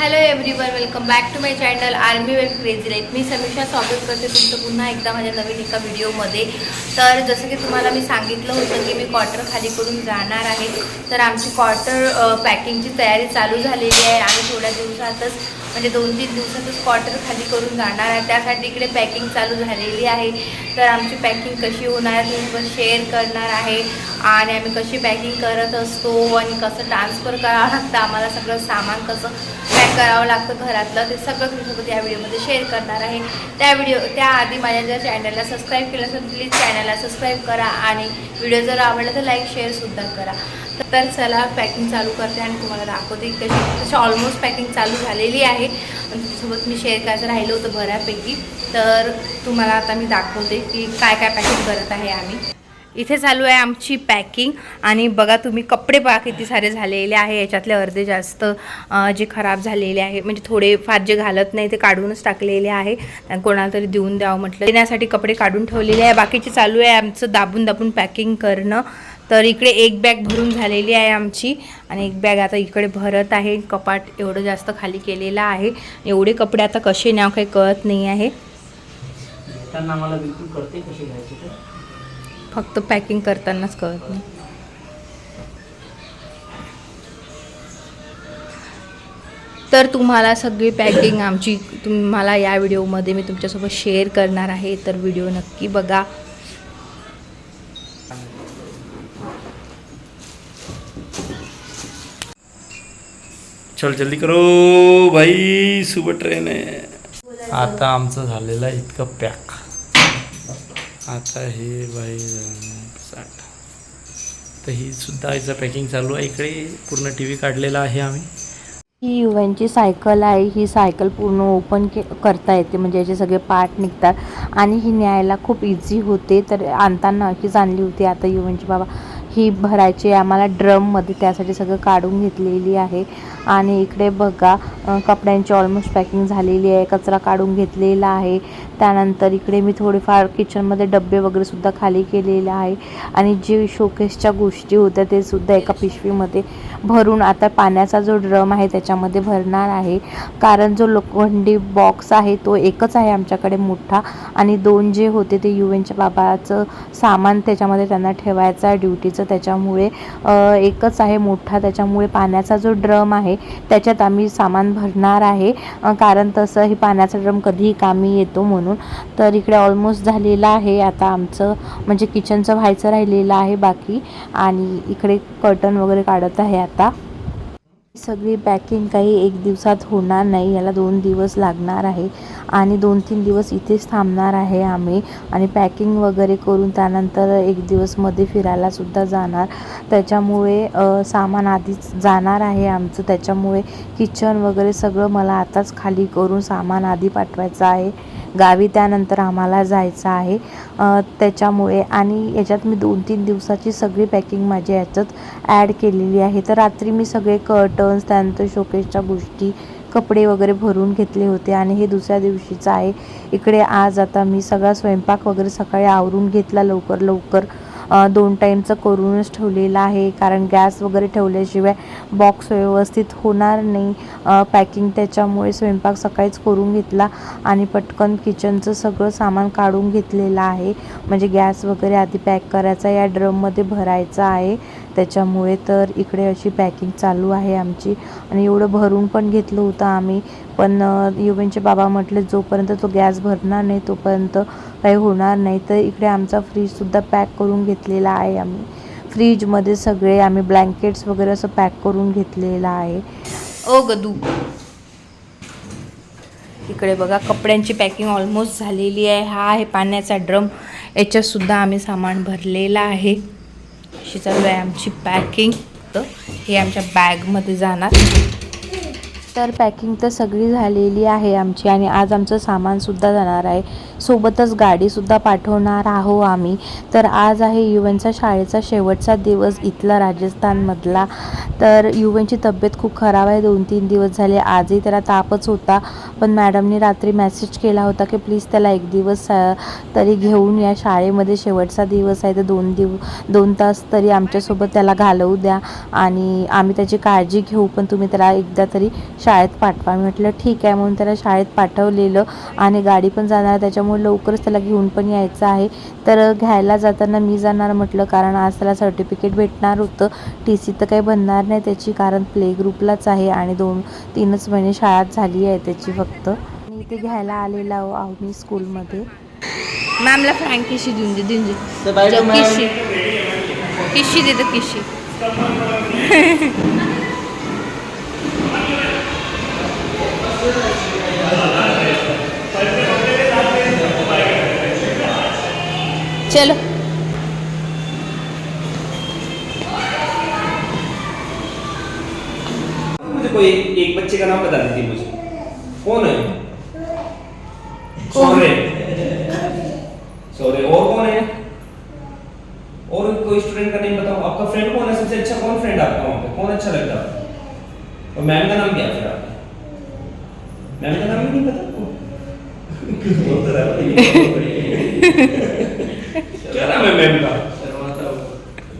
Hello everyone welcome back to my channel army well crazy life मी समीक्षा स्वागत करते तुमचं पुन्हा एकदा माझ्या नवीन एका व्हिडिओमध्ये. तर जसं की तुम्हाला मी सांगितलं होतं की मी क्वार्टर खाली करून जाणार आहे. तर आमची क्वार्टर पॅकिंगची तयारी चालू झालेली आहे आणि थोड्या दिवसातच म्हणजे दोन तीन दिवसातच क्वार्टर खाली करून जाणार आहे. त्यासाठी इकडे पॅकिंग चालू झालेली आहे. तर आमची पॅकिंग कशी होणार आहे शेअर करणार आहे. आणि आम्ही कशी पॅकिंग करत असतो आणि कसं ट्रान्सफर करावं लागतं आम्हाला सगळं सामान कसं पॅक करावं लागतं घरातलं ते सगळं तुमच्यासोबत या व्हिडिओमध्ये शेअर करणार आहे. त्या व्हिडिओ त्याआधी माझ्या जर चॅनलला सबस्क्राईब केलं असेल प्लीज चॅनलला सबस्क्राईब करा आणि व्हिडिओ जर आवडला तर लाईक शेअरसुद्धा करा. तर चला पॅकिंग चालू करते आणि तुम्हाला दाखवते कशी तशी ऑलमोस्ट पॅकिंग चालू झालेली आहे. आणि तुमच्यासोबत मी शेअर करायचं राहिलं होतं बऱ्यापैकी. तर तुम्हाला आता मी दाखवते की काय काय पॅकिंग करत आहे आम्ही. इथे चालू आहे आमची पॅकिंग आणि बघा तुम्ही कपडे पहा किती सारे झालेले आहे. याच्यातले अर्धे जास्त जे खराब झालेले आहे. म्हणजे थोडे फार जे घालत नाही ते काढूनच टाकलेले आहे. कोणाला तरी देऊन द्यावं म्हटलं. देण्यासाठी कपडे काढून ठेवलेले आहे. बाकीचे चालू आहे आमचं दाबून दाबून पॅकिंग करणं. तर इकडे एक बॅग भरून झालेली आहे आमची. आणि एक बॅग आता इकडे भरत आहे. कपाट एवढं जास्त खाली केलेलं आहे. एवढे कपडे आता कसे नाव काही कळत नाही आहे. फक्त पॅकिंग करतानाच कळत नाही. तर तुम्हाला सगळी पॅकिंग आमची तुम्हाला या व्हिडिओमध्ये मी तुमच्यासोबत शेअर करणार आहे. तर व्हिडिओ नक्की बघा. चल जल्दी करो. भाई सुबह ट्रेन आहे आता आमचं झालेलं आहे इतकं पॅक आता हे भाई साठ. तर ही सुद्धा याचं पॅकिंग चालू आहे. इकडे पूर्ण टी व्ही काढलेला आहे आम्ही. ही युवांची सायकल आहे. ही सायकल पूर्ण ओपन के करता येते. म्हणजे याचे सगळे पार्ट निघतात. आणि ही न्यायला खूप इझी होते. तर आणताना अशीच आणली होती आता युवांची बाबा. ही भरायची आम्हाला ड्रममध्ये त्यासाठी सगळं काढून घेतलेली आहे. आणि इकडे बघा कपड्यांची ऑलमोस्ट पॅकिंग झालेली आहे कचरा काढून घेतलेला आहे. त्यानंतर इकडे मी थोडेफार किचनमध्ये डबे वगैरे सुद्धा खाली केलेले आहे. आणि जे शोकेसच्या गोष्टी होत्या ते सुद्धा एका पिशवीमध्ये भरून आता पाण्याचा जो ड्रम आहे त्याच्यामध्ये भरणार आहे. कारण जो लोखंडी बॉक्स आहे तो एकच आहे आमच्याकडे मोठा. आणि दोन जे होते ते युएनच्या बाबाचं सामान त्याच्यामध्ये त्यांना ठेवायचं आहे ड्युटीचं त्याच्यामुळे एकच आहे मोठा. त्याच्यामुळे पाण्याचा जो ड्रम आहे त्याच्यात आम्ही सामान भरणार आहे. कारण तसं हे पाण्याचा ड्रम कधीही कामी येतो म्हणून. तर इकडे ऑलमोस्ट झालेलं आहे. आता आमचं म्हणजे किचनचं व्हायचं राहिलेलं आहे बाकी. आणि इकडे कर्टन वगैरे काढत आहे आता. सगळी पॅकिंग काही एक दिवसात होणार नाही याला दोन दिवस लागणार आहे. आणि दोन तीन दिवस इथेच थांबणार आहे आम्ही. आणि पॅकिंग वगैरे करून त्यानंतर एक दिवसमध्ये फिरायला सुद्धा जाणार. त्याच्यामुळे सामान आधीच जाणार आहे आमचं. त्याच्यामुळे किचन वगैरे सगळं मला आताच खाली करून सामान आधी पाठवायचं आहे. गावी त्यानंतर आम्हाला जायचं आहे. त्याच्यामुळे आणि याच्यात मी दोन तीन दिवसाची सगळी पॅकिंग माझी याच्यात ॲड केलेली आहे. तर रात्री मी सगळे कर्टन्स त्यानंतर शोकेसच्या गोष्टी कपडे वगैरे भरून घेतले होते आणि हे दुसऱ्या दिवशीचं आहे. इकडे आज आता मी सगळा स्वयंपाक वगैरे सकाळी आवरून घेतला लवकर लवकर दोन टाईमचं करूनच ठेवलेलं आहे. कारण गॅस वगैरे ठेवल्याशिवाय बॉक्स व्यवस्थित होणार नाही. पॅकिंग त्याच्यामुळे स्वयंपाक सकाळीच करून घेतला आणि पटकन किचनचं सगळं सामान काढून घेतलेलं आहे. म्हणजे गॅस वगैरे आधी पॅक करायचा या ड्रममध्ये भरायचा आहे. त्याच्यामुळे तर इकडे अशी पॅकिंग चालू आहे आमची. आणि एवढं भरून पण घेतलं होतं आम्ही. पण युवेनचे बाबा म्हटले जोपर्यंत तो गॅस भरणार नाही तोपर्यंत काही होणार नाही. तर इकडे आमचा फ्रीजसुद्धा पॅक करून घेतलेला आहे आम्ही. फ्रीजमध्ये सगळे आम्ही ब्लँकेट्स वगैरे असं पॅक करून घेतलेलं आहे. ओ गदू. इकडे बघा कपड्यांची पॅकिंग ऑलमोस्ट झालेली आहे. हा आहे पाण्याचा ड्रम याच्यातसुद्धा आम्ही सामान भरलेलं आहे. अशी चालू आहे आमची पॅकिंग तर हे आमच्या बॅगमध्ये जाणार. तर पॅकिंग तर सगळी झालेली आहे आमची आणि आज आमचं सामानसुद्धा जाणार आहे. सोबतच गाडीसुद्धा पाठवणार आहो आम्ही. तर आज आहे युवेनचा शाळेचा शेवटचा दिवस इथला राजस्थानमधला. तर युवेनची तब्येत खूप खराब आहे. दोन तीन दिवस झाले. आजही त्याला तापच होता. पण मॅडमनी रात्री मेसेज केला होता की प्लीज त्याला एक दिवस तरी घेऊन या. शाळेमध्ये शेवटचा दिवस आहे. तर दोन दिव दोन तास तरी आमच्यासोबत त्याला घालवू द्या. आणि आम्ही त्याची काळजी घेऊ. पण तुम्ही त्याला एकदा तरी शाळेत पाठवा. मी म्हटलं ठीक आहे. म्हणून त्याला शाळेत पाठवलेलं. आणि गाडी पण जाणार त्याच्यामुळे लवकरच त्याला घेऊन पण यायचं आहे. तर घ्यायला जाताना मी जाणार म्हटलं कारण आज त्याला सर्टिफिकेट भेटणार होतं. टी सी तर काही बनणार नाही त्याची कारण प्ले ग्रुपलाच आहे आणि दोन तीनच महिने शाळा झाली आहे त्याची फक्त. आणि इथे घ्यायला आलेला आहो मी स्कूलमध्ये. मॅमला फ्रँकीशी देऊन दे देऊन दे. तर बाय जा, मॅम. किशी किशी दे तर किशी. चलो। मुझे कोई एक बच्चे का नाम बता दीजिए मुझे। कौन है? और कौन है? और कोई स्टूडेंट का नेम बताओ। आपका फ्रेंड कौन है? सबसे अच्छा कौन फ्रेंड आपका वहाँ पे? कौन अच्छा लगता है? और मैम का नाम क्या है फिर आपका? मैम का नाम नहीं पता आपको? क्या नाम है मैम का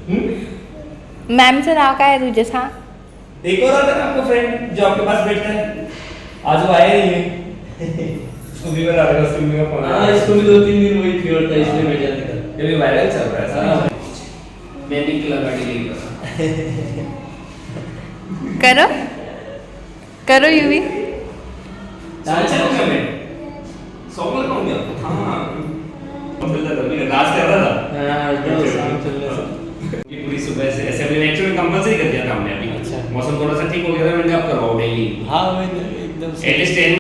हम्म? मॅमचं नाव काय आहे तुझे सांग एक और आता है आपका फ्रेंड जो आपके पास बैठता है। आज वो आया नहीं है। उसको भी बता देगा उसको भी मेरा फ़ोन हाँ इसको भी दो तीन दिन वही फीवर था इसलिए मैं जाने का ये भी वायरल चल रहा है हाँ। ऐसा मैं भी किला गाड़ी लेके बसा करो। करो युवी चल क्या मैं? सौ में कहूँ गया हाँ बोलता था मैं राज कर रहा था हाँ एकदम शाम चलने से ये पूरी सुबह से असेंबली में एक्चुअली कंपलसरी कर दिया था हमने अभी अच्छा। मौसम थोड़ा सा ठीक हो गया था मैंने अब करवाओ डेली हाँ तो, एकदम से at least ten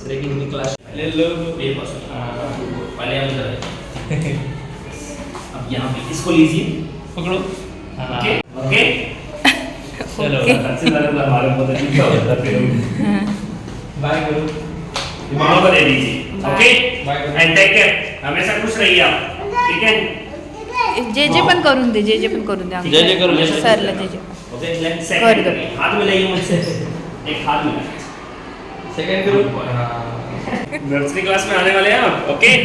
second class पहले लोग ये पास पहले हम इधर अब यहाँ पे इसको लीजिए पकड़ो ओके ओके ओके। बाय करो मामा को दे दीजिए ओके एंड टेक केयर हमेशा खुश रहिए आप ठीक है? जे जे पण करून दे जे जे पण करून दे जे जे करून दे. सरला जे जे. ओके कर। सेकंड हाथ मिलाइए मुझसे. एक हाथ मिला सेकंड करो नर्सरी क्लास में आने वाले हैं आप ओके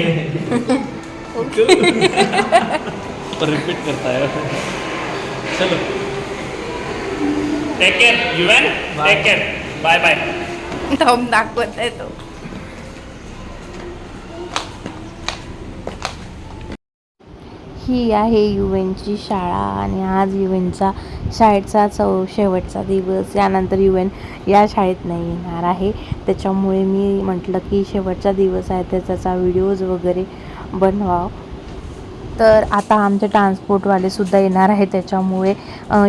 पर रिपीट करता है। चलो. Take care Yuvan Bye. Take care bye bye दम दाखवत आहे तो ही आहे युएनची शाळा आणि आज युएनचा शाळेचा चौ शेवटचा दिवस. यानंतर युएन या शाळेत नाही येणार आहे. त्याच्यामुळे मी म्हटलं की शेवटचा दिवस आहे त्याचा व्हिडिओज वगैरे बनवावं. तर आता आमचे ट्रान्सपोर्टवालेसुद्धा येणार आहे त्याच्यामुळे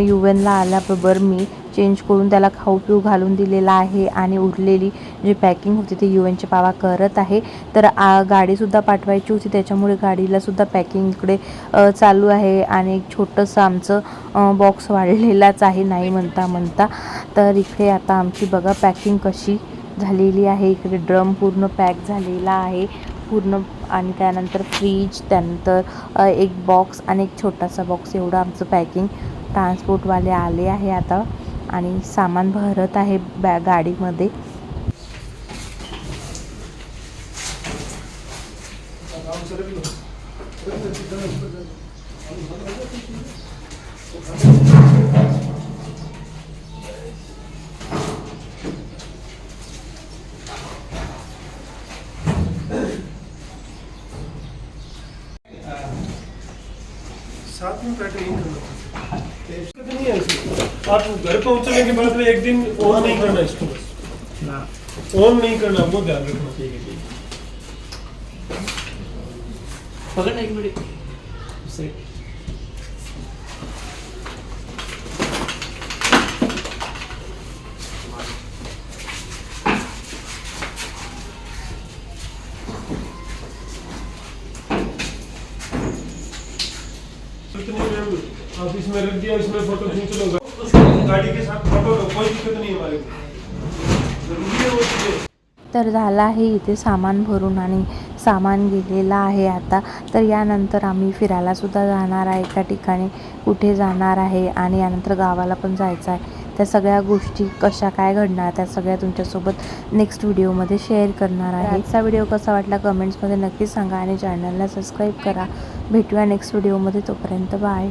यू एनला आल्याबरोबर मी चेंज करून त्याला खाऊ पिऊ घालून दिलेला आहे आणि उरलेली जी पॅकिंग होती ती यू एनचे पावा करत आहे. तर आ, गाडीसुद्धा पाठवायची होती. त्याच्यामुळे गाडीलासुद्धा पॅकिंग इकडे चालू आहे आणि एक छोटंसं आमचं बॉक्स वाढलेलाच आहे नाही म्हणता म्हणता. तर इकडे आता आमची बघा पॅकिंग कशी झालेली आहे. इकडे ड्रम पूर्ण पॅक झालेला आहे. पूर्ण आणि त्यानंतर फ्रीज त्यानंतर एक बॉक्स आणि एक छोटासा बॉक्स एवढं आमचं पॅकिंग ट्रान्सपोर्टवाले आले आहे आता आणि सामान भरत आहे बॅ गाडीमध्ये. करना नहीं है इसमें आप घर पहुंचने के बाद में एक दिन ऑन नहीं करना इसको बस ऑन नहीं करना वो ध्यान रखना चाहिए पकड़ना एक मिनट से ऑफिस में रख दिया इसमें फोटो खींच लो गाड़ी के साथ फोटो लो कोई दिक्कत नहीं है हमारे जरूरी है वो चीज़ें। तर झालं आहे इथे सामान भरून आणि सामान गेलेलं आहे आता. तर यानंतर आम्ही फिरायलासुद्धा जाणार आहे एका ठिकाणी कुठे जाणार आहे आणि यानंतर गावाला पण जायचं आहे. त्या सगळ्या गोष्टी कशा काय घडणार त्या सगळ्या तुमच्यासोबत नेक्स्ट व्हिडिओमध्ये शेअर करणार आहे. आजचा व्हिडिओ कसा वाटला कमेंट्समध्ये नक्की सांगा आणि चॅनलला सबस्क्राईब करा. भेटूया नेक्स्ट व्हिडिओमध्ये तोपर्यंत बाय